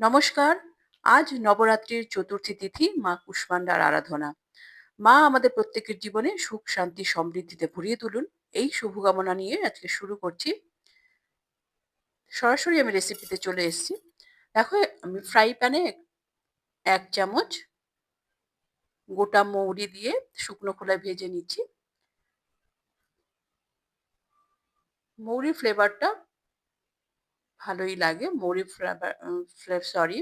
নমস্কার, আজ নবরাত্রির চতুর্থী তিথি, মা কুষ্মান্ডার আরাধনা। মা আমাদের প্রত্যেকের জীবনে সুখ, শান্তি, সমৃদ্ধিতে ভরিয়ে তুলুন। এই শুভকামনা নিয়ে আজকে শুরু করছি। সরাসরি আমি রেসিপিতে চলে এসেছি। দেখো, আমি ফ্রাই প্যানে এক চামচ গোটা মৌরি দিয়ে শুকনো খোলায় ভেজে নিচ্ছি। মৌরি ফ্লেভারটা ভালোই লাগে। মৌরি ফ্লেভার সরি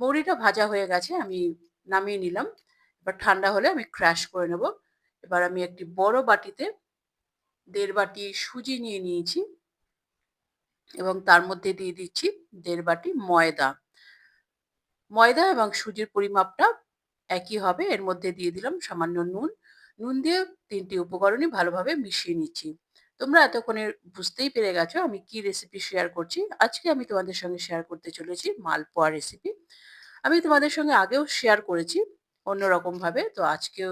মৌরিটা ভাজা হয়ে গেছে, আমি নামিয়ে নিলাম। এবার ঠান্ডা হলে আমি ক্র্যাশ করে নেব। এবার আমি একটি বড় বাটিতে দেড় বাটি সুজি নিয়ে নিয়েছি এবং তার মধ্যে দিয়ে দিচ্ছি দেড় বাটি ময়দা। ময়দা এবং সুজির পরিমাপটা একই হবে। এর মধ্যে দিয়ে দিলাম সামান্য নুন। নুন দিয়ে তিনটি উপকরণই ভালোভাবে মিশিয়ে নিচ্ছি। তোমরা এতক্ষণে বুঝতেই পেরে গেছো আমি কি রেসিপি শেয়ার করছি। আজকে আমি তোমাদের সঙ্গে শেয়ার করতে চলেছি মালপোয়া রেসিপি আমি তোমাদের সঙ্গে আগেও শেয়ার করেছি অন্যরকম ভাবে তো আজকেও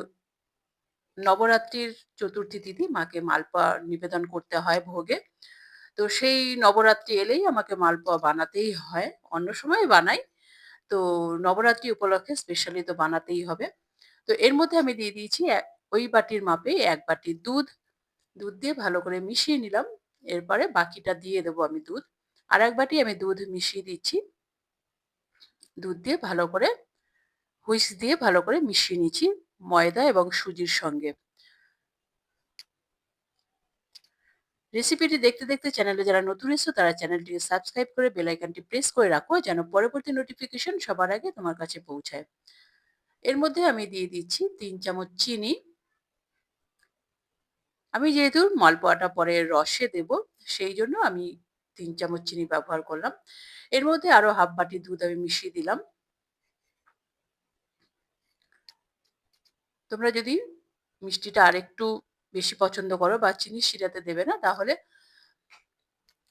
নবরাত্রির চতুর্থী তিথি মাকে মালপোয়া নিবেদন করতে হয় ভোগে। তো সেই নবরাত্রি এলেই আমাকে মালপোয়া বানাতেই হয়। অন্য সময় বানাই। তো নবরাত্রি উপলক্ষে স্পেশালি তো বানাতেই হবে। তো এর মধ্যে আমি দিয়ে দিয়েছি ওই বাটির মাপে এক বাটি দুধ দুধ দিয়ে ভালো করে মিশিয়ে নিলাম। এরপরে বাকিটা দিয়ে দেবো আমি দুধ। আর এক বাটি আমি দুধ মিশিয়ে দিচ্ছি। দুধ দিয়ে ভালো করে হুইস দিয়ে ভালো করে মিশিয়ে নিচ্ছি ময়দা এবং সুজির সঙ্গে। রেসিপিটি দেখতে দেখতে চ্যানেলে যারা নতুন এসো তারা চ্যানেলটিকে সাবস্ক্রাইব করে বেল আইকনটি প্রেস করে রাখো যেন পরবর্তী নোটিফিকেশন সবার আগে তোমার কাছে পৌঁছায়। এর মধ্যে আমি দিয়ে দিচ্ছি তিন চামচ চিনি আমি যেহেতু মালপোয়াটা পরে রসে দেব, সেই জন্য আমি তিন চামচ চিনি ব্যবহার করলাম। এর মধ্যে আরও হাফ বাটি দুধ আমি মিশিয়ে দিলাম। তোমরা যদি মিষ্টিটা আরেকটু বেশি পছন্দ করো বা চিনি শিরাতে দেবে না, তাহলে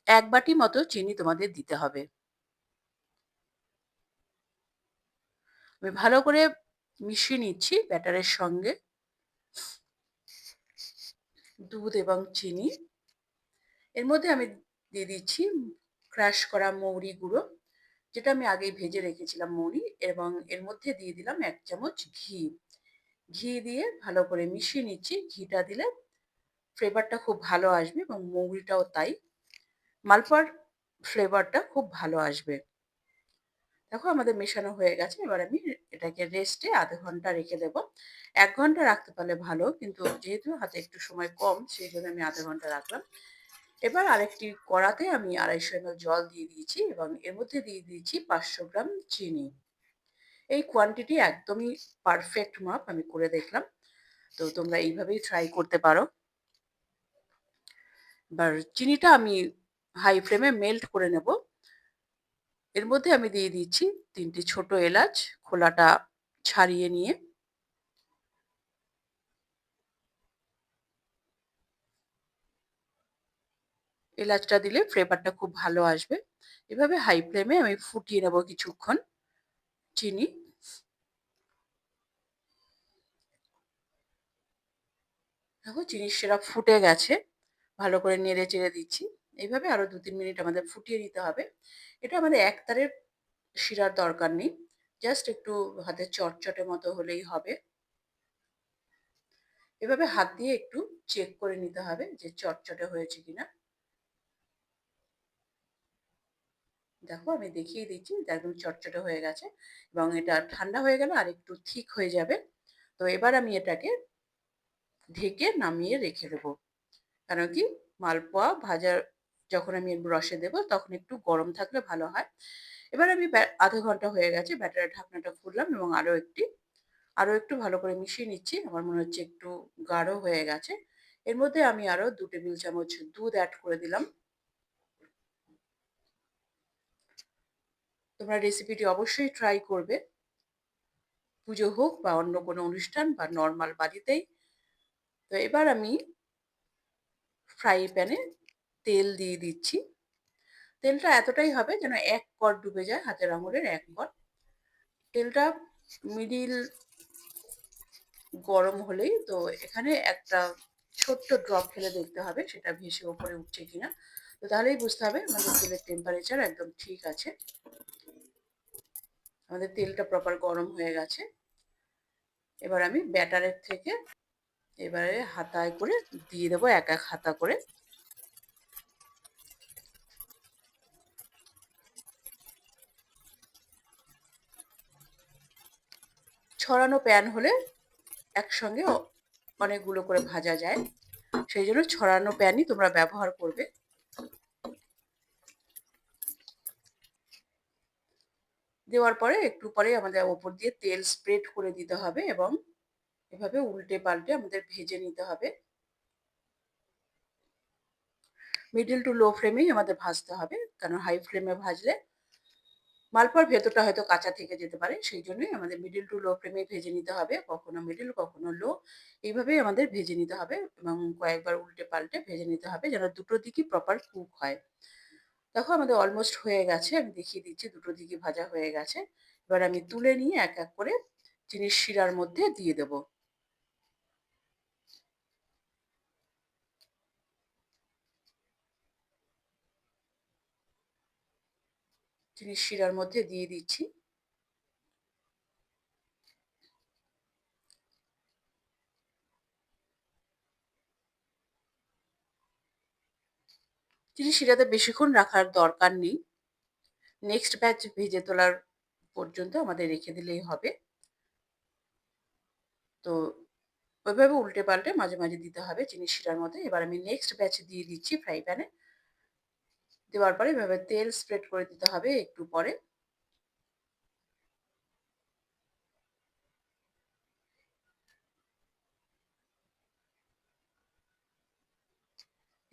এক বাটি মতো চিনি তোমাদের দিতে হবে। আমি ভালো করে মিশিয়ে নিচ্ছি ব্যাটারের সঙ্গে। দুধ এবং চিনি। এর মধ্যে আমি দিয়ে দিচ্ছি ক্রাশ করা মৌরি গুঁড়ো, যেটা আমি আগেই ভেজে রেখেছিলাম মৌরি এবং এর মধ্যে দিয়ে দিলাম এক চামচ ঘি। ঘি দিয়ে ভালো করে মিশিয়ে নিচ্ছি। ঘিটা দিলে ফ্লেভারটা খুব ভালো আসবে এবং মৌরিটাও তাই। মালপোয়ার ফ্লেভারটা খুব ভালো আসবে। দেখো আমাদের মেশানো হয়ে গেছে। এবার আমি এটাকে রেস্টে আধ ঘণ্টা রেখে দেব। এক ঘণ্টা রাখতে পারলে ভালো, কিন্তু যেহেতু হাতে একটু সময় কম সেই জন্য আমি আধা ঘণ্টা রাখলাম। এবার আরেকটি কড়াতে আমি আড়াইশো এমএল জল দিয়ে দিয়েছি এবং এর মধ্যে দিয়ে দিয়েছি পাঁচশো গ্রাম চিনি। এই কোয়ান্টিটি একদমই পারফেক্ট মাপ আমি করে দেখলাম। তো তোমরা এইভাবেই ট্রাই করতে পারো। এবার চিনিটা আমি হাই ফ্লেমে মেল্ট করে নেব। এর মধ্যে আমি দিয়ে দিচ্ছি তিনটি ছোট এলাচ খোলাটা ছাড়িয়ে নিয়ে। এলাচটা দিলে ফ্লেভারটা খুব ভালো আসবে। এভাবে হাই ফ্লেমে আমি ফুটিয়ে নেব কিছুক্ষণ চিনি। দেখো জিনিস সেরা ফুটে গেছে। ভালো করে নেড়ে চেড়ে দিচ্ছি। এইভাবে আরও দু তিন মিনিট আমাদের ফুটিয়ে নিতে হবে। এটা আমাদের একতারের শিরার দরকার নেই। জাস্ট একটু হাতে চটচটে মতো হলেই হবে। এভাবে হাত দিয়ে একটু চেক করে নিতে হবে যে চটচটে হয়েছে কিনা। দেখো, আমি দেখিয়ে দিচ্ছি একদম চটচটে হয়ে গেছে এবং এটা ঠান্ডা হয়ে গেলে আর একটু ঠিক হয়ে যাবে। তো এবার আমি এটাকে ঢেকে নামিয়ে রেখে দেবো। কারণ কি? মালপোয়া ভাজার যখন আমি রসে দেবো, তখন একটু গরম থাকলে ভালো হয়। এবার আমি আধা ঘণ্টা হয়ে গেছে, ব্যাটারের ঢাকনাটা খুললাম এবং আরও একটি আরও একটু ভালো করে মিশিয়ে নিচ্ছি। আমার মনে হচ্ছে একটু গাঢ় হয়ে গেছে। এর মধ্যে আমি আরও দু টেবিল চামচ দুধ অ্যাড করে দিলাম। তোমরা রেসিপিটি অবশ্যই ট্রাই করবে। পুজো হোক বা অন্য কোনো অনুষ্ঠান বা নর্মাল বাড়িতেই। তো এবার আমি ফ্রাই প্যানে তেল দিয়ে দিচ্ছি। তেলটা এতটাই হবে যেন এক কর ডুবে যায়, হাতের আঙুলের এক কর। তেলটা মিডিল গরম হলেই তো এখানে একটা ছোট্ট ড্রপ ফেলে দেখতে হবে, সেটা ভেসে ওপরে উঠছে কিনা। তো তাহলেই বুঝতে হবে আমাদের তেলের টেম্পারেচার একদম ঠিক আছে। আমাদের তেলটা প্রপার গরম হয়ে গেছে। এবার আমি ব্যাটারের থেকে এবারে হাতায় করে দিয়ে দেবো এক এক হাতা করে। ছড়ানো প্যান হলে একসঙ্গে অনেকগুলো করে ভাজা যায়। সেই জন্য ছড়ানো প্যানই তোমরা ব্যবহার করবে। দেওয়ার পরে একটু পরে আমাদের ওপর দিয়ে তেল স্প্রেড করে দিতে হবে এবং এভাবে উল্টে পাল্টে আমাদের ভেজে নিতে হবে। মিডিল টু লো ফ্লেমেই আমাদের ভাজতে হবে কারণ হাই ফ্লেমে ভাজলে মালপোয়ার ভেতরটা হয়তো কাঁচা থেকে যেতে পারে, সেই জন্যই আমাদের মিডিল টু লো ফ্লেমে ভেজে নিতে হবে, কখনো মিডিল কখনো লো এইভাবেই আমাদের ভেজে নিতে হবে এবং কয়েকবার উল্টে পাল্টে ভেজে নিতে হবে যেন দুটো দিকই প্রপার কুক হয়। দেখো আমাদের অলমোস্ট হয়ে গেছে, আমি দেখিয়ে দিচ্ছি দুটো দিকই ভাজা হয়ে গেছে, এবার আমি তুলে নিয়ে এক এক করে জিনিস শিরার মধ্যে দিয়ে দেবো। জিনিস শিরার মধ্যে দিয়ে দিচ্ছি। চিনি শিরাতে বেশিক্ষণ রাখার দরকার নেই। নেক্সট ব্যাচ ভেজে তোলার পর্যন্ত আমাদের রেখে দিলেই হবে। তো ওইভাবে উল্টে পাল্টে মাঝে মাঝে দিতে হবে চিনি শিরার মধ্যে। এবার আমি নেক্সট ব্যাচ দিয়ে দিচ্ছি ফ্রাই প্যানে দেওয়ার পরে এভাবে তেল স্প্রেড করে দিতে হবে একটু পরে।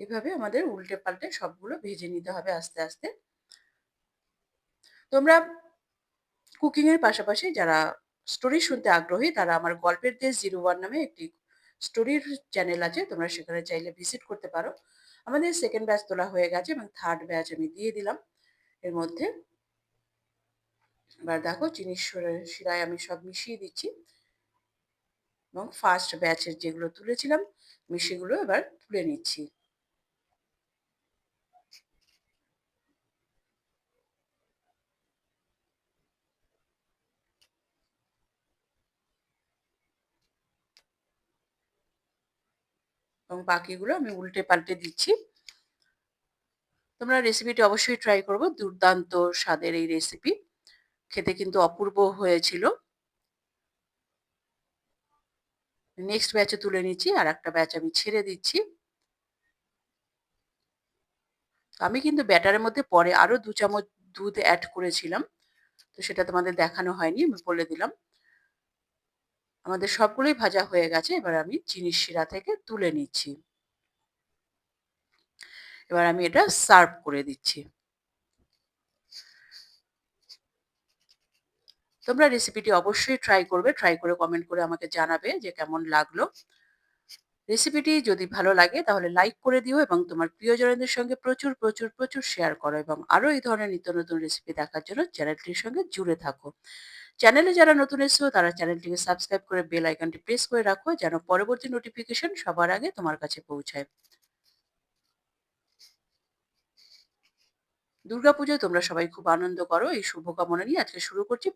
এভাবে আমাদের উল্টে পাল্টে সবগুলো ভেজে নিতে হবে আস্তে আস্তে। তোমরা কুকিং এর পাশাপাশি যারা স্টোরি শুনতে আগ্রহী, তারা আমার গল্পের দেশ জিরো ওয়ান নামে একটি স্টোরির চ্যানেল আছে, তোমরা সেখানে চাইলে ভিজিট করতে পারো। আমাদের সেকেন্ড ব্যাচ তোলা হয়ে গেছে এবং থার্ড ব্যাচ আমি দিয়ে দিলাম। এর মধ্যে এবার দেখো চিনি শিরায় আমি সব মিশিয়ে দিচ্ছি। এবং ফার্স্ট ব্যাচের যেগুলো তুলেছিলাম, আমি সেগুলো এবার তুলে নিচ্ছি। এবং বাকিগুলো আমি উল্টে পাল্টে দিচ্ছি। তোমরা রেসিপিটি অবশ্যই ট্রাই করব, দুর্দান্ত স্বাদের এই রেসিপি খেতে কিন্তু অপূর্ব হয়েছিল। নেক্সট ব্যাচে তুলে নিচ্ছি আর একটা ব্যাচ আমি ছেড়ে দিচ্ছি। আমি কিন্তু ব্যাটারের মধ্যে পরে আরও দু চামচ দুধ অ্যাড করেছিলাম, তো সেটা তোমাদের দেখানো হয়নি, আমি বলে দিলাম। আমাদের সবগুলোই ভাজা হয়ে গেছে। এবার আমি চিনির শিরা থেকে তুলে নিচ্ছি। এবার আমি এটা সার্ভ করে দিচ্ছি। তোমরা রেসিপিটি অবশ্যই ট্রাই করবে। ট্রাই করে কমেন্ট করে আমাকে জানাবে যে কেমন লাগল। রেসিপিটি যদি ভালো লাগে তাহলে লাইক করে দিও এবং তোমার প্রিয়জনদের সঙ্গে প্রচুর প্রচুর প্রচুর শেয়ার করো এবং আরও এই ধরনের নিত্য নতুন রেসিপি দেখার জন্য চ্যানেলটির সঙ্গে জুড়ে থাকো। চ্যানেলে যারা নতুন এসেছ, তারা চ্যানেলটিকে সাবস্ক্রাইব করে বেল আইকনটি প্রেস করে রাখো, যেন পরবর্তী নোটিফিকেশন সবার আগে তোমার কাছে পৌঁছায়। দুর্গাপুজোয় তোমরা সবাই খুব আনন্দ করো। এই শুভকামনা নিয়ে আজকে শুরু করছি।